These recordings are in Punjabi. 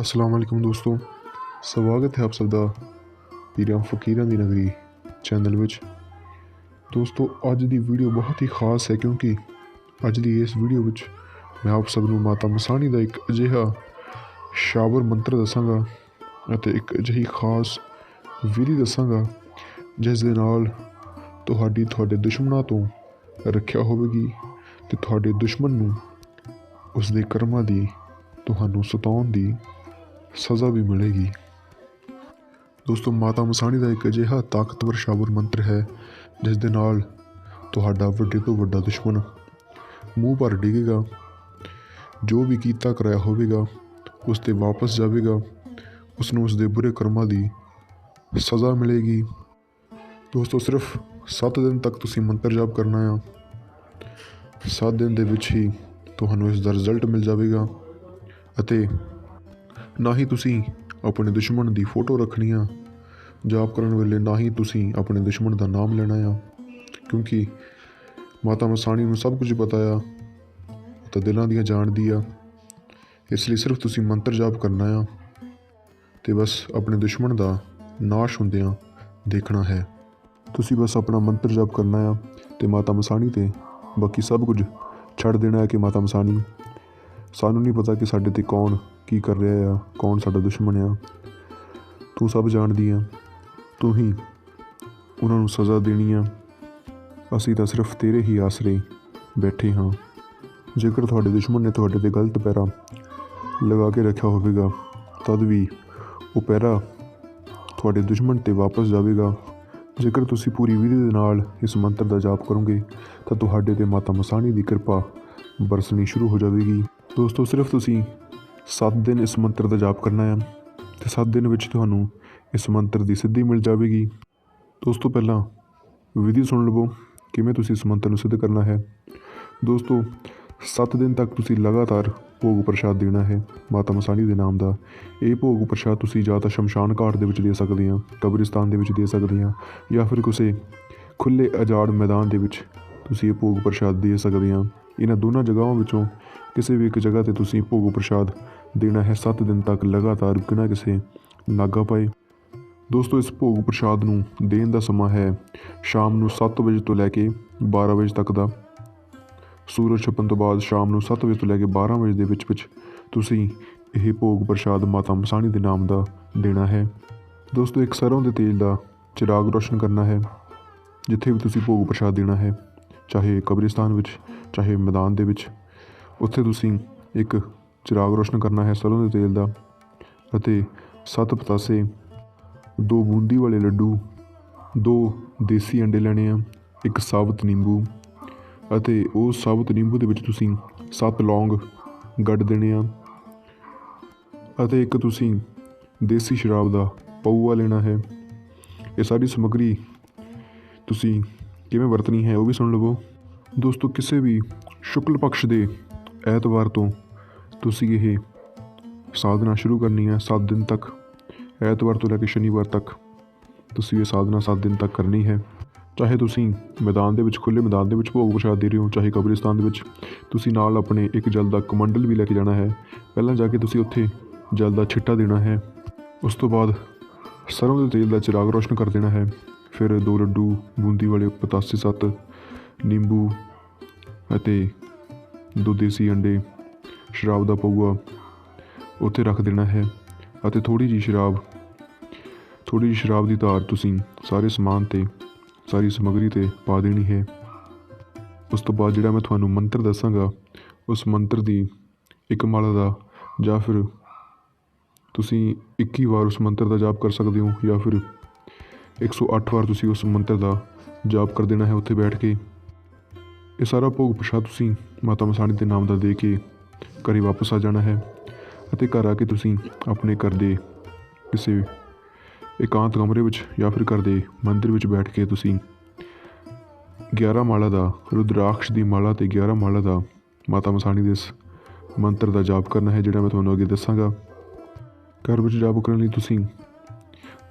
ਅਸਲਾਮ ਵਾਲੇਕੁਮ ਦੋਸਤੋ। ਸਵਾਗਤ ਹੈ ਆਪ ਸਭ ਦਾ ਪੀਰਾਂ ਫਕੀਰਾਂ ਦੀ ਨਗਰੀ ਚੈਨਲ ਵਿੱਚ। ਦੋਸਤੋ, ਅੱਜ ਦੀ ਵੀਡੀਓ ਬਹੁਤ ਹੀ ਖਾਸ ਹੈ ਕਿਉਂਕਿ ਅੱਜ ਦੀ ਇਸ ਵੀਡੀਓ ਵਿੱਚ ਮੈਂ ਆਪ ਸਭ ਨੂੰ ਮਾਤਾ ਮਸਾਣੀ ਦਾ ਇੱਕ ਅਜਿਹਾ ਸ਼ਾਬਰ ਮੰਤਰ ਦੱਸਾਂਗਾ ਅਤੇ ਇੱਕ ਅਜਿਹੀ ਖਾਸ ਵਿਧੀ ਦੱਸਾਂਗਾ, ਜਿਸ ਦੇ ਨਾਲ ਤੁਹਾਡੀ ਤੁਹਾਡੇ ਦੁਸ਼ਮਣਾਂ ਤੋਂ ਰੱਖਿਆ ਹੋਵੇਗੀ ਤੇ ਤੁਹਾਡੇ ਦੁਸ਼ਮਣ ਨੂੰ ਉਸ ਦੇ ਕਰਮਾਂ ਦੀ, ਤੁਹਾਨੂੰ ਸਤਾਉਣ ਦੀ ਸਜ਼ਾ ਵੀ ਮਿਲੇਗੀ। ਦੋਸਤੋ, ਮਾਤਾ ਮਸਾਣੀ ਦਾ ਇੱਕ ਅਜਿਹਾ ਤਾਕਤਵਰ ਸ਼ਾਬਰ ਮੰਤਰ ਹੈ, ਜਿਸ ਦੇ ਨਾਲ ਤੁਹਾਡਾ ਵੱਡੇ ਤੋਂ ਵੱਡਾ ਦੁਸ਼ਮਣ ਮੂੰਹ ਭਰ ਡਿੱਗੇਗਾ। ਜੋ ਵੀ ਕੀਤਾ ਕਰਾਇਆ ਹੋਵੇਗਾ, ਉਸ ਤੇ ਵਾਪਸ ਜਾਵੇਗਾ। ਉਸ ਨੂੰ ਉਸ ਦੇ ਬੁਰੇ ਕਰਮਾਂ ਦੀ ਸਜ਼ਾ ਮਿਲੇਗੀ। ਦੋਸਤੋ, ਸਿਰਫ 7 ਦਿਨ ਤੱਕ ਤੁਸੀਂ ਮੰਤਰ ਜਾਪ ਕਰਨਾ ਆ। 7 ਦਿਨ ਦੇ ਵਿੱਚ ਹੀ ਤੁਹਾਨੂੰ ਇਸ ਦਾ ਰਿਜ਼ਲਟ ਮਿਲ ਜਾਵੇਗਾ ਅਤੇ ਨਾ ਹੀ ਤੁਸੀਂ ਆਪਣੇ ਦੁਸ਼ਮਣ ਦੀ ਫੋਟੋ ਰੱਖਣੀ ਆ। ਜਾਪ ਕਰਨ ਵੇਲੇ ਨਾ ਹੀ ਤੁਸੀਂ ਆਪਣੇ ਦੁਸ਼ਮਣ ਦਾ ਨਾਮ ਲੈਣਾ ਆ। ਕਿਉਂਕਿ ਮਾਤਾ ਮਸਾਣੀ ਨੂੰ ਸਭ ਕੁਝ ਪਤਾ ਆ ਤਾਂ ਦਿਲਾਂ ਦੀਆਂ ਜਾਣਦੀ ਆ। ਇਸ ਲਈ ਸਿਰਫ ਤੁਸੀਂ ਮੰਤਰ ਜਾਪ ਕਰਨਾ ਆ ਤੇ ਬਸ ਆਪਣੇ ਦੁਸ਼ਮਣ ਦਾ ਨਾਸ਼ ਹੁੰਦਿਆਂ ਦੇਖਣਾ ਹੈ। ਤੁਸੀਂ ਬਸ ਆਪਣਾ ਮੰਤਰ ਜਾਪ ਕਰਨਾ ਆ ਤੇ ਮਾਤਾ ਮਸਾਣੀ ਤੇ ਬਾਕੀ ਸਭ ਕੁਝ ਛੱਡ ਦੇਣਾ ਹੈ ਕਿ ਮਾਤਾ ਮਸਾਣੀ, ਸਾਨੂੰ ਨਹੀਂ ਪਤਾ ਕਿ ਸਾਡੇ ਤੇ ਕੌਣ ਕੀ ਕਰ ਰਿਹਾ ਆ? ਕੌਣ ਸਾਡਾ ਦੁਸ਼ਮਣ ਆ? ਤੂੰ ਸਭ ਜਾਣਦੀ ਆ। ਤੂੰ ਹੀ ਉਹਨਾਂ ਨੂੰ ਸਜ਼ਾ ਦੇਣੀ ਆ। ਅਸੀਂ ਤਾਂ ਸਿਰਫ ਤੇਰੇ ਹੀ ਆਸਰੇ ਬੈਠੇ ਹਾਂ। ਜੇਕਰ ਤੁਹਾਡੇ ਦੁਸ਼ਮਣ ਨੇ ਤੁਹਾਡੇ ਤੇ ਗਲਤ ਪੈਰਾ ਲਗਾ ਕੇ ਰੱਖਿਆ ਹੋਵੇਗਾ, ਤਦ ਵੀ ਉਹ ਪੈਰਾ ਤੁਹਾਡੇ ਦੁਸ਼ਮਣ ਤੇ ਵਾਪਸ ਜਾਵੇਗਾ। ਜੇਕਰ ਤੁਸੀਂ ਪੂਰੀ ਵਿਧੀ ਦੇ ਨਾਲ ਇਸ ਮੰਤਰ ਦਾ ਜਾਪ ਕਰੋਗੇ, ਤਾਂ ਤੁਹਾਡੇ ਤੇ ਮਾਤਾ ਮਸਾਣੀ ਦੀ ਕਿਰਪਾ ਬਰਸਣੀ ਸ਼ੁਰੂ ਹੋ ਜਾਵੇਗੀ। ਦੋਸਤੋ, ਸਿਰਫ ਤੁਸੀਂ 7 ਦਿਨ ਇਸ ਮੰਤਰ ਦਾ ਜਾਪ ਕਰਨਾ ਹੈ ਤੇ 7 ਦਿਨ ਵਿੱਚ ਤੁਹਾਨੂੰ ਇਸ ਮੰਤਰ ਦੀ ਸਿੱਧੀ ਮਿਲ ਜਾਵੇਗੀ। ਦੋਸਤੋ, ਪਹਿਲਾਂ ਵਿਧੀ ਸੁਣ ਲਵੋ, ਕਿਵੇਂ ਤੁਸੀਂ ਇਸ ਮੰਤਰ ਨੂੰ ਸਿੱਧ ਕਰਨਾ ਹੈ। ਦੋਸਤੋ 7 ਦਿਨ ਤੱਕ ਤੁਸੀਂ ਲਗਾਤਾਰ ਭੋਗ ਪ੍ਰਸ਼ਾਦ ਦੇਣਾ ਹੈ। ਮਾਤਾ ਮਸਾਣੀ ਦੇ ਨਾਮ ਦਾ ਇਹ ਭੋਗ ਪ੍ਰਸ਼ਾਦ ਤੁਸੀਂ ਜਾਂ ਤਾਂ ਸ਼ਮਸ਼ਾਨ ਘਾਟ ਦੇ ਵਿੱਚ ਦੇ ਸਕਦੇ ਆ, ਕਬਰਿਸਤਾਨ ਦੇ ਵਿੱਚ ਦੇ ਸਕਦੇ ਆ, ਜਾਂ ਫਿਰ ਕਿਸੇ ਖੁੱਲੇ ਆਜ਼ਾਦ ਮੈਦਾਨ ਦੇ ਵਿੱਚ ਤੁਸੀਂ ਇਹ ਭੋਗ ਪ੍ਰਸ਼ਾਦ ਦੇ ਸਕਦੇ ਆ। ਇਹਨਾਂ ਦੋਨਾਂ ਜਗ੍ਹਾਵਾਂ ਵਿੱਚੋਂ ਕਿਸੇ ਵੀ ਇੱਕ ਜਗ੍ਹਾ ਤੇ ਤੁਸੀਂ ਭੋਗ ਪ੍ਰਸ਼ਾਦ ਦੇਣਾ ਹੈ 7 ਦਿਨ ਤੱਕ ਲਗਾਤਾਰ ਬਿਨਾਂ ਕਿਸੇ ਨਾਗਾ ਪਾਏ। ਦੋਸਤੋ, ਇਸ ਭੋਗ ਪ੍ਰਸ਼ਾਦ ਨੂੰ ਦੇਣ ਦਾ ਸਮਾਂ ਹੈ ਸ਼ਾਮ ਨੂੰ 7 ਵਜੇ ਤੋਂ ਲੈ ਕੇ 12 ਵਜੇ ਤੱਕ ਦਾ। ਸੂਰਜ ਛਪਣ ਤੋਂ ਬਾਅਦ ਸ਼ਾਮ ਨੂੰ 7 ਵਜੇ ਤੋਂ ਲੈ ਕੇ 12 ਵਜੇ ਦੇ ਵਿੱਚ ਵਿੱਚ ਤੁਸੀਂ ਇਹ ਭੋਗ ਪ੍ਰਸ਼ਾਦ ਮਾਤਾ ਮਸਾਣੀ ਦੇ ਨਾਮ ਦਾ ਦੇਣਾ ਹੈ। ਦੋਸਤੋ, ਇੱਕ ਸਰੋਂ ਦੇ ਤੇਲ ਦਾ ਚਿਰਾਗ ਰੋਸ਼ਨ ਕਰਨਾ ਹੈ, ਜਿੱਥੇ ਵੀ ਤੁਸੀਂ ਭੋਗ ਪ੍ਰਸ਼ਾਦ ਦੇਣਾ ਹੈ, ਚਾਹੇ ਕਬਰਿਸਤਾਨ ਵਿੱਚ, ਚਾਹੇ ਮੈਦਾਨ ਦੇ ਵਿੱਚ, ਉੱਥੇ ਤੁਸੀਂ ਇੱਕ ਚਿਰਾਗ ਰੋਸ਼ਨ ਕਰਨਾ ਹੈ ਸਰੋਂ ਦੇ ਤੇਲ ਦਾ ਅਤੇ ਸੱਤ ਪਤਾਸੇ, ਦੋ ਬੂੰਦੀ ਵਾਲੇ ਲੱਡੂ, ਦੋ ਦੇਸੀ ਅੰਡੇ ਲੈਣੇ ਆ, ਇੱਕ ਸਾਬਤ ਨਿੰਬੂ ਅਤੇ ਉਹ ਸਾਬਤ ਨਿੰਬੂ ਦੇ ਵਿੱਚ ਤੁਸੀਂ ਸੱਤ ਲੌਂਗ ਗੱਡ ਦੇਣੇ ਆ ਅਤੇ ਇੱਕ ਤੁਸੀਂ ਦੇਸੀ ਸ਼ਰਾਬ ਦਾ ਪਊਆ ਲੈਣਾ ਹੈ। ਇਹ ਸਾਰੀ ਸਮੱਗਰੀ ਤੁਸੀਂ ਕਿਵੇਂ ਵਰਤਣੀ ਹੈ ਉਹ ਵੀ ਸੁਣ ਲਵੋ। ਦੋਸਤੋ, ਕਿਸੇ ਵੀ ਸ਼ੁਕਲ ਪਕਸ਼ ਦੇ ਐਤਵਾਰ ਤੋਂ ਤੁਸੀਂ ਇਹ ਸਾਧਨਾ ਸ਼ੁਰੂ ਕਰਨੀ ਹੈ 7 ਦਿਨ ਤੱਕ, ਐਤਵਾਰ ਤੋਂ ਲੈ ਕੇ ਸ਼ਨੀਵਾਰ ਤੱਕ। ਤੁਸੀਂ ਇਹ ਸਾਧਨਾ 7 ਦਿਨ ਤੱਕ ਕਰਨੀ ਹੈ। ਚਾਹੇ ਤੁਸੀਂ ਮੈਦਾਨ ਦੇ ਵਿੱਚ ਖੁੱਲੇ ਮੈਦਾਨ ਦੇ ਵਿੱਚ ਭੋਗ ਪ੍ਰਸ਼ਾਦ ਦੇ ਰਹੇ ਹੋ, ਚਾਹੇ ਕਬਰਿਸਤਾਨ ਦੇ ਵਿੱਚ, ਤੁਸੀਂ ਨਾਲ ਆਪਣੇ ਇੱਕ ਜਲ ਦਾ ਕਮੰਡਲ ਵੀ ਲੈ ਕੇ ਜਾਣਾ ਹੈ। ਪਹਿਲਾਂ ਜਾ ਕੇ ਤੁਸੀਂ ਉੱਥੇ ਜਲ ਦਾ ਛਿੱਟਾ ਦੇਣਾ ਹੈ। ਉਸ ਤੋਂ ਬਾਅਦ ਸਰੋਂ ਦੇ ਤੇਲ ਦਾ ਚਿਰਾਗ ਰੋਸ਼ਨ ਕਰ ਦੇਣਾ ਹੈ। ਫਿਰ ਦੋ ਲੱਡੂ, ਬੂੰਦੀ ਵਾਲੇ ਪਤਾਸੇ ਸੱਤ, ਨਿੰਬੂ ਅਤੇ ਦੋ ਦੇਸੀ ਅੰਡੇ ਸ਼ਰਾਬ ਦਾ ਪਊਆ। ਉੱਥੇ ਰੱਖ ਦੇਣਾ ਹੈ ਅਤੇ ਥੋੜੀ ਜੀ ਸ਼ਰਾਬ ਥੋੜੀ ਜਿਹੀ ਸ਼ਰਾਬ ਦੀ ਧਾਰ ਤੁਸੀਂ ਸਾਰੇ ਸਮਾਨ ਤੇ, ਸਾਰੀ ਸਮੱਗਰੀ ਤੇ ਪਾ ਦੇਣੀ ਹੈ। ਉਸ ਤੋਂ ਬਾਅਦ ਜਿਹੜਾ ਮੈਂ ਤੁਹਾਨੂੰ ਮੰਤਰ ਦੱਸਾਂਗਾ, ਉਸ ਮੰਤਰ ਦੀ ਇੱਕ ਮਾਲਾ ਦਾ, ਜਾਂ ਫਿਰ ਤੁਸੀਂ 21 ਵਾਰ ਉਸ ਮੰਤਰ ਦਾ ਜਾਪ ਕਰ ਸਕਦੇ ਹੋ, ਜਾਂ ਫਿਰ 108 ਵਾਰ ਤੁਸੀਂ ਉਸ ਮੰਤਰ ਦਾ ਜਾਪ ਕਰ ਦੇਣਾ ਹੈ ਉੱਥੇ ਬੈਠ ਕੇ। ਇਹ ਸਾਰਾ ਭੋਗ ਪ੍ਰਸ਼ਾਦ ਤੁਸੀਂ ਮਾਤਾ ਮਸਾਣੀ ਦੇ ਨਾਮ ਦਾ ਦੇ ਕੇ ਘਰੇ ਵਾਪਸ ਆ ਜਾਣਾ ਹੈ ਅਤੇ ਘਰ ਆ ਕੇ ਤੁਸੀਂ ਆਪਣੇ ਘਰ ਦੇ ਕਿਸੇ ਇਕਾਂਤ ਕਮਰੇ ਵਿੱਚ ਜਾਂ ਫਿਰ ਘਰ ਦੇ ਮੰਦਿਰ ਵਿੱਚ ਬੈਠ ਕੇ ਤੁਸੀਂ 11 ਮਾਲਾ ਦਾ ਰੁਦਰਾਕਸ਼ ਦੀ ਮਾਲਾ ਤੇ 11 ਮਾਲਾ ਦਾ ਮਾਤਾ ਮਸਾਣੀ ਦੇ ਇਸ ਮੰਤਰ ਦਾ ਜਾਪ ਕਰਨਾ ਹੈ, ਜਿਹੜਾ ਮੈਂ ਤੁਹਾਨੂੰ ਅੱਗੇ ਦੱਸਾਂਗਾ। ਘਰ ਵਿੱਚ ਜਾਪ ਕਰਨ ਲਈ ਤੁਸੀਂ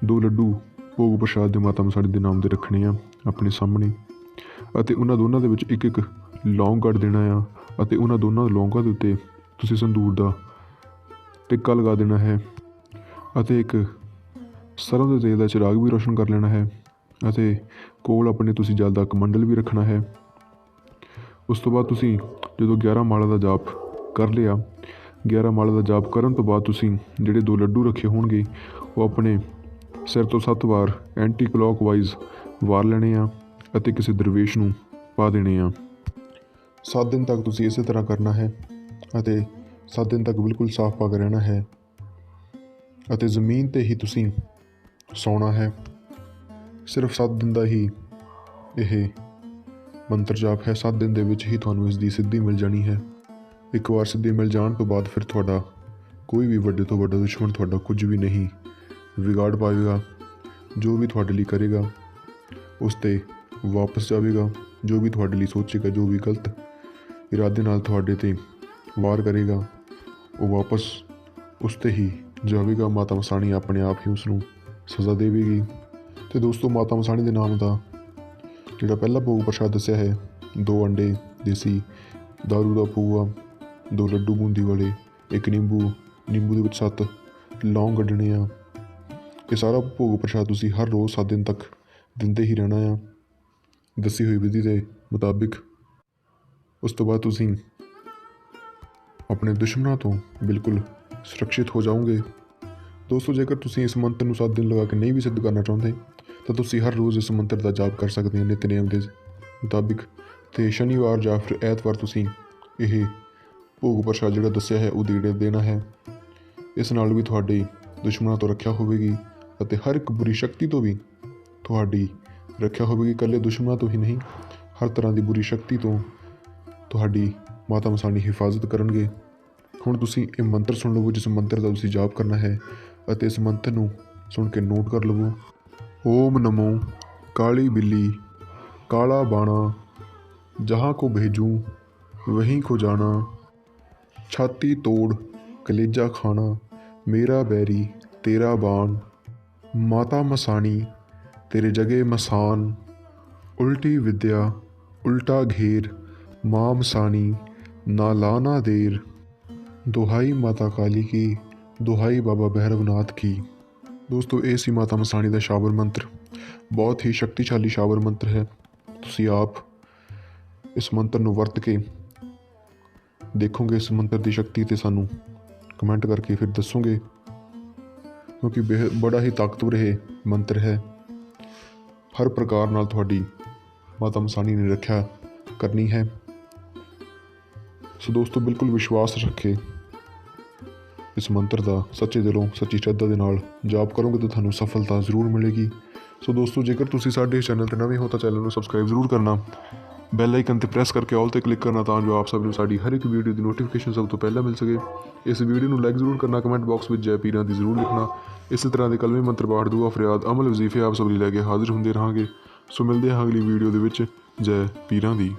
ਦੋ ਲੱਡੂ ਭੋਗ ਪ੍ਰਸ਼ਾਦ ਦੇ ਮਾਤਾ ਮਸਾਣੀ ਦੇ ਨਾਮ ਦੇ ਰੱਖਣੇ ਆ ਆਪਣੇ ਸਾਹਮਣੇ ਅਤੇ ਉਹਨਾਂ ਦੋਨਾਂ ਦੇ ਵਿੱਚ ਇੱਕ ਇੱਕ ਲੌਂਗ ਕੱਟ ਦੇਣਾ ਆ ਅਤੇ ਉਹਨਾਂ ਦੋਨਾਂ ਲੌਂਗਾਂ ਦੇ ਉੱਤੇ ਤੁਸੀਂ ਸੰਦੂਰ ਦਾ ਟਿੱਕਾ ਲਗਾ ਦੇਣਾ ਹੈ ਅਤੇ ਇੱਕ ਸਰੋਂ ਦੇ ਤੇਲ ਦਾ ਚਿਰਾਗ ਵੀ ਰੋਸ਼ਨ ਕਰ ਲੈਣਾ ਹੈ ਅਤੇ ਕੋਲ ਆਪਣੇ ਤੁਸੀਂ ਜਲ ਦਾ ਕਮੰਡਲ ਵੀ ਰੱਖਣਾ ਹੈ। ਉਸ ਤੋਂ ਬਾਅਦ ਤੁਸੀਂ ਜਦੋਂ 11 ਮਾਲਾ ਦਾ ਜਾਪ ਕਰ ਲਿਆ 11 ਮਾਲਾ ਦਾ ਜਾਪ ਕਰਨ ਤੋਂ ਬਾਅਦ ਤੁਸੀਂ ਜਿਹੜੇ ਦੋ ਲੱਡੂ ਰੱਖੇ ਹੋਣਗੇ, ਉਹ ਆਪਣੇ ਸਿਰ ਤੋਂ ਸੱਤ ਵਾਰ ਐਂਟੀ ਕਲੌਕਵਾਈਜ਼ ਵਾਰ ਲੈਣੇ ਆ ਅਤੇ ਕਿਸੇ ਦਰਵੇਸ਼ ਨੂੰ ਪਾ ਦੇਣੇ ਆ। 7 ਦਿਨ ਤੱਕ ਤੁਸੀਂ ਇਸੇ ਤਰ੍ਹਾਂ ਕਰਨਾ ਹੈ ਅਤੇ 7 ਦਿਨ ਤੱਕ ਬਿਲਕੁਲ ਸਾਫ਼ ਪਾ ਕੇ ਰਹਿਣਾ ਹੈ ਅਤੇ ਜ਼ਮੀਨ ਤੇ ਹੀ ਤੁਸੀਂ ਸੌਣਾ ਹੈ। ਸਿਰਫ 7 ਦਿਨ ਦਾ ਹੀ ਇਹ ਮੰਤਰ ਜਾਪ ਹੈ। 7 ਦਿਨ ਦੇ ਵਿੱਚ ਹੀ ਤੁਹਾਨੂੰ ਇਸ ਦੀ ਸਿੱਧੀ ਮਿਲ ਜਾਣੀ ਹੈ। ਇੱਕ ਵਾਰ ਸਿੱਧੀ ਮਿਲ ਜਾਣ ਤੋਂ ਬਾਅਦ ਫਿਰ ਤੁਹਾਡਾ ਕੋਈ ਵੀ ਵੱਡੇ ਤੋਂ ਵੱਡਾ ਦੁਸ਼ਮਣ ਤੁਹਾਡਾ ਕੁਝ ਵੀ ਨਹੀਂ ਵਿਗਾੜ ਪਾਵੇਗਾ। ਜੋ ਵੀ ਤੁਹਾਡੇ ਲਈ ਕਰੇਗਾ, ਉਸ ਤੇ ਵਾਪਸ ਜਾਵੇਗਾ। ਜੋ ਵੀ ਤੁਹਾਡੇ ਲਈ ਸੋਚੇਗਾ, ਜੋ ਵੀ ਗਲਤ ਇਰਾਦੇ ਨਾਲ ਤੁਹਾਡੇ ਤੇ ਵਾਰ ਕਰੇਗਾ, ਉਹ ਵਾਪਸ ਉਸ ਤੇ ਹੀ ਜਾਵੇਗਾ। ਮਾਤਾ ਮਸਾਣੀ ਆਪਣੇ ਆਪ ਹੀ ਉਸ ਨੂੰ ਸਜ਼ਾ ਦੇਵੇਗੀ। ਤੇ ਦੋਸਤੋ, ਮਾਤਾ ਮਸਾਣੀ ਦੇ ਨਾਮ ਦਾ ਜਿਹੜਾ ਪਹਿਲਾ ਭੋਗ ਪ੍ਰਸ਼ਾਦ ਦੱਸਿਆ ਹੈ, ਦੋ ਅੰਡੇ ਦੇਸੀ ਦਾਰੂ ਦਾ ਪੂਆ ਦੋ ਲੱਡੂ ਬੂੰਦੀ ਵਾਲੇ, ਇੱਕ ਨਿੰਬੂ ਨਿੰਬੂ ਦੇ ਵਿੱਚ ਸੱਤ ਲੌਂਗ ਕੱਢਣੇ ਆ। ਇਹ ਸਾਰਾ ਭੋਗ ਪ੍ਰਸ਼ਾਦ ਤੁਸੀਂ ਹਰ ਰੋਜ਼ 7 ਦਿਨ ਤੱਕ ਦਿੰਦੇ ਹੀ ਰਹਿਣਾ ਆ। ਦੱਸੀ ਹੋਈ ਵਿਧੀ ਦੇ ਮੁਤਾਬਿਕ ਉਸ ਤੋਂ ਬਾਅਦ ਤੁਸੀਂ ਆਪਣੇ ਦੁਸ਼ਮਣਾਂ ਤੋਂ ਬਿਲਕੁਲ ਸੁਰੱਖਿਅਤ ਹੋ ਜਾਓਗੇ। ਦੋਸਤੋ, ਜੇਕਰ ਤੁਸੀਂ ਇਸ ਮੰਤਰ ਨੂੰ 7 ਦਿਨ ਲਗਾ ਕੇ ਨਹੀਂ ਵੀ ਸਿੱਧ ਕਰਨਾ ਚਾਹੁੰਦੇ, ਤਾਂ ਤੁਸੀਂ ਹਰ ਰੋਜ਼ ਇਸ ਮੰਤਰ ਦਾ ਜਾਪ ਕਰ ਸਕਦੇ ਹੋ। ਨਿਤਨੇਮ ਦੇ ਮੁਤਾਬਿਕ ਤੇ ਸ਼ਨੀਵਾਰ ਜਾਂ ਫਿਰ ਐਤਵਾਰ ਤੁਸੀਂ ਇਹ ਭੋਗ ਪ੍ਰਸ਼ਾਦ ਜਿਹੜਾ ਦੱਸਿਆ ਹੈ ਉਹ ਦੇੜੇ ਦੇਣਾ ਹੈ, ਇਸ ਨਾਲ ਵੀ ਤੁਹਾਡੀ ਦੁਸ਼ਮਣਾਂ ਤੋਂ ਰੱਖਿਆ ਹੋਵੇਗੀ ਅਤੇ ਹਰ ਇੱਕ ਬੁਰੀ ਸ਼ਕਤੀ ਤੋਂ ਵੀ ਤੁਹਾਡੀ ਰੱਖਿਆ ਹੋਵੇਗੀ। ਇਕੱਲੇ ਦੁਸ਼ਮਣਾਂ ਤੋਂ ਹੀ ਨਹੀਂ, ਹਰ ਤਰ੍ਹਾਂ ਦੀ ਬੁਰੀ ਸ਼ਕਤੀ ਤੋਂ ਤੁਹਾਡੀ ਮਾਤਾ ਮਸਾਣੀ ਹਿਫਾਜ਼ਤ ਕਰਨਗੇ। ਹੁਣ ਤੁਸੀਂ ਇਹ ਮੰਤਰ ਸੁਣ ਲਵੋ, ਜਿਸ ਮੰਤਰ ਦਾ ਤੁਸੀਂ ਜਾਪ ਕਰਨਾ ਹੈ, ਅਤੇ ਇਸ ਮੰਤਰ ਨੂੰ ਸੁਣ ਕੇ ਨੋਟ ਕਰ ਲਵੋ। ਓਮ ਨਮੋ ਕਾਲੀ ਬਿੱਲੀ, ਕਾਲਾ ਬਾਣਾ, ਜਹਾਂ ਕੋ ਭੇਜੂ, ਵਹੀਂ ਕੋ ਜਾਣਾ, ਛਾਤੀ ਤੋੜ, ਕਲੇਜਾ ਖਾਣਾ, ਮੇਰਾ ਬੈਰੀ, ਤੇਰਾ ਬਾਣ, ਮਾਤਾ ਮਸਾਣੀ, ਤੇਰੇ ਜਗੇ ਮਸਾਨ, ਉਲਟੀ ਵਿਦਿਆ, ਉਲਟਾ ਘੇਰ ਮਾਂ ਮਸਾਣੀ ਨਾ ਲਾਨਾ ਦੇਰ। ਦੁਹਾਈ ਮਾਤਾ ਕਾਲੀ ਕੀ, ਦੁਹਾਈ ਬਾਬਾ ਭੈਰਵਨਾਥ ਕੀ। ਦੋਸਤੋ, ਇਹ ਸੀ ਮਾਤਾ ਮਸਾਣੀ ਦਾ ਸ਼ਾਬਰ ਮੰਤਰ। ਬਹੁਤ ਹੀ ਸ਼ਕਤੀਸ਼ਾਲੀ ਸ਼ਾਬਰ ਮੰਤਰ ਹੈ। ਤੁਸੀਂ ਆਪ ਇਸ ਮੰਤਰ ਨੂੰ ਵਰਤ ਕੇ ਦੇਖੋਗੇ, ਇਸ ਮੰਤਰ ਦੀ ਸ਼ਕਤੀ ਤੇ ਸਾਨੂੰ ਕਮੈਂਟ ਕਰਕੇ ਫਿਰ ਦੱਸੋਗੇ, ਕਿਉਂਕਿ ਬੇਹ- ਬੜਾ ਹੀ ਤਾਕਤਵਰ ਇਹ ਮੰਤਰ ਹੈ। ਹਰ ਪ੍ਰਕਾਰ ਨਾਲ ਤੁਹਾਡੀ ਮਾਤਾ ਮਸਾਣੀ ਨੇ ਰੱਖਿਆ ਕਰਨੀ ਹੈ। ਸੋ ਦੋਸਤੋ, ਬਿਲਕੁਲ ਵਿਸ਼ਵਾਸ ਰੱਖੇ ਇਸ ਮੰਤਰ ਦਾ, ਸੱਚੇ ਦਿਲੋਂ, ਸੱਚੀ ਸ਼ਰਧਾ ਦੇ ਨਾਲ। ਜਾਪ ਕਰੋਗੇ ਤਾਂ ਤੁਹਾਨੂੰ ਸਫਲਤਾ ਜ਼ਰੂਰ ਮਿਲੇਗੀ। ਸੋ ਦੋਸਤੋ, ਜੇਕਰ ਤੁਸੀਂ ਸਾਡੇ ਚੈਨਲ ਤੇ ਨਵੇਂ ਹੋ ਤਾਂ ਚੈਨਲ ਨੂੰ ਸਬਸਕ੍ਰਾਈਬ ਜ਼ਰੂਰ ਕਰਨਾ। ਬੈਲ ਆਈਕਨ ਤੇ ਪ੍ਰੈਸ ਕਰਕੇ ਆਲ ਤੇ ਕਲਿੱਕ ਕਰਨਾ ਤਾਂ ਜੋ ਆਪ ਸਭ ਨੂੰ ਸਾਡੀ ਹਰ ਇੱਕ ਵੀਡੀਓ ਦੀ ਨੋਟੀਫਿਕੇਸ਼ਨ ਸਭ ਤੋਂ ਪਹਿਲਾਂ ਮਿਲ ਸਕੇ। ਇਸ ਵੀਡੀਓ ਨੂੰ ਲਾਈਕ ਜ਼ਰੂਰ ਕਰਨਾ ਕਮੈਂਟ ਬਾਕਸ ਵਿੱਚ ਜੈ ਪੀਰਾਂ ਦੀ ਜ਼ਰੂਰ ਲਿਖਣਾ। ਇਸੇ ਤਰ੍ਹਾਂ ਦੇ ਕਲਮੇ ਮੰਤਰ ਪਾਠ, ਦੁਆ, ਫਰਿਆਦ, ਅਮਲ, ਵਜ਼ੀਫੇ ਆਪ ਸਭ ਲਈ ਲੈ ਕੇ ਹਾਜ਼ਰ ਹੁੰਦੇ ਰਹਾਂਗੇ। ਸੋ ਮਿਲਦੇ ਹਾਂ ਅਗਲੀ ਵੀਡੀਓ ਦੇ ਵਿੱਚ। ਜੈ ਪੀਰਾਂ ਦੀ।